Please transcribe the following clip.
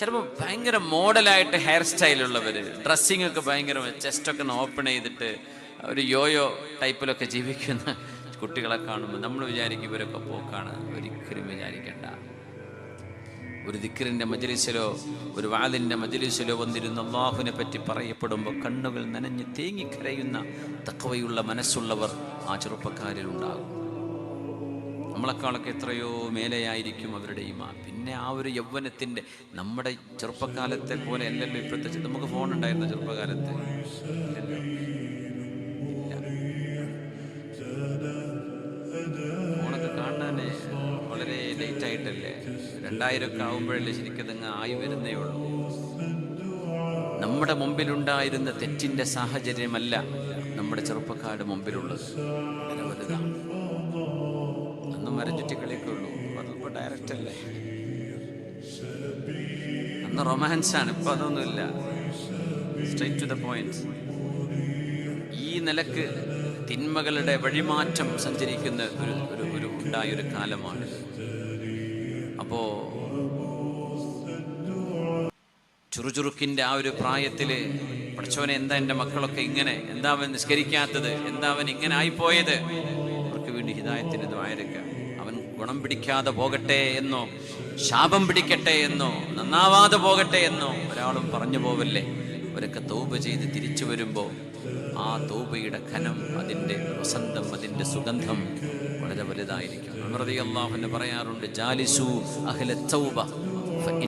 ചിലപ്പോൾ ഭയങ്കര മോഡലായിട്ട് hair സ്റ്റൈലുള്ളവർ dressing ഒക്കെ ഭയങ്കര ചെസ്റ്റൊക്കെ ഓപ്പൺ ചെയ്തിട്ട് ഒരു യോയോ ടൈപ്പിലൊക്കെ ജീവിക്കുന്ന കുട്ടികളെ കാണുമ്പോൾ നമ്മൾ വിചാരിക്കും ഇവരൊക്കെ പോക്കാണ്. ഒരിക്കലും വിചാരിക്കേണ്ട. ഒരു ദിക്കറിന്റെ മജലിസിലോ ഒരു വാതിന്റെ മജലിസിലോ വന്നിരുന്ന അള്ളാഹുവിനെ പറ്റി പറയപ്പെടുമ്പോൾ കണ്ണുകൾ നനഞ്ഞ് തേങ്ങിക്കരയുന്ന തക്കവയുള്ള മനസ്സുള്ളവർ ആ ചെറുപ്പക്കാരിൽ ഉണ്ടാകും. നമ്മളെക്കാളൊക്കെ എത്രയോ മേലെയായിരിക്കും അവരുടെ ഈമാൻ. പിന്നെ ആ ഒരു യൗവനത്തിന്റെ നമ്മുടെ ചെറുപ്പക്കാലത്തെ പോലെ അല്ലല്ലോ ഇപ്പോഴത്തെ നമുക്ക് ഫോൺ ഉണ്ടായിരുന്ന ചെറുപ്പകാലത്ത്? ഫോണൊക്കെ കാണാനേ വളരെ ലേറ്റ് ആയിട്ടല്ലേ? രണ്ടായിരമൊക്കെ ആകുമ്പോഴല്ലേ ശരിക്കും അതങ്ങ് ആയി വരുന്നേ ഉള്ളൂ. നമ്മുടെ മുമ്പിലുണ്ടായിരുന്ന തെറ്റിന്റെ സാഹചര്യമല്ല നമ്മുടെ ചെറുപ്പക്കാരുടെ മുമ്പിലുള്ളത്. വലുതാണ്. മരം കളിക്കുള്ളൂ അതിപ്പോ ഡയറക്റ്റ് അല്ലേ? അന്ന് റൊമാൻസ് ആണ്. ഇപ്പൊ അതൊന്നുമില്ല. സ്ട്രൈറ്റ് ടു ദ പോയിന്റ് ഈ നിലയ്ക്ക് തിന്മകളുടെ വഴിമാറ്റം സഞ്ചരിക്കുന്ന ഒരു ഒരു ഒരു ഉണ്ടായ ഒരു കാലമാണ്. അപ്പോ ചുറുചുറുക്കിന്റെ ആ ഒരു പ്രായത്തിൽ പഠിച്ചവനെ എന്താ എന്റെ മക്കളൊക്കെ ഇങ്ങനെ? എന്താ അവൻ നിസ്കരിക്കാത്തത്? എന്താ അവൻ ഇങ്ങനെ ആയിപ്പോയത്? അവർക്ക് വേണ്ടി ഹിതായത്തിന് ദ്വായരക്ക അവൻ ഗുണം പിടിക്കാതെ പോകട്ടെ എന്നോ ശാപം പിടിക്കട്ടെ എന്നോ നന്നാവാതെ പോകട്ടെ എന്നോ ഒരാളും പറഞ്ഞു പോവല്ലേ? അവരൊക്കെ തൗബ ചെയ്ത് തിരിച്ചു വരുമ്പോൾ ആ തൗബയുടെ ഖനം അതിന്റെ വസന്തം അതിന്റെ സുഗന്ധം വളരെ വലുതായിരിക്കും. അമൃതി അള്ളാഹുവിന് പറയാറുണ്ട് ജാലിസു അഹ്ല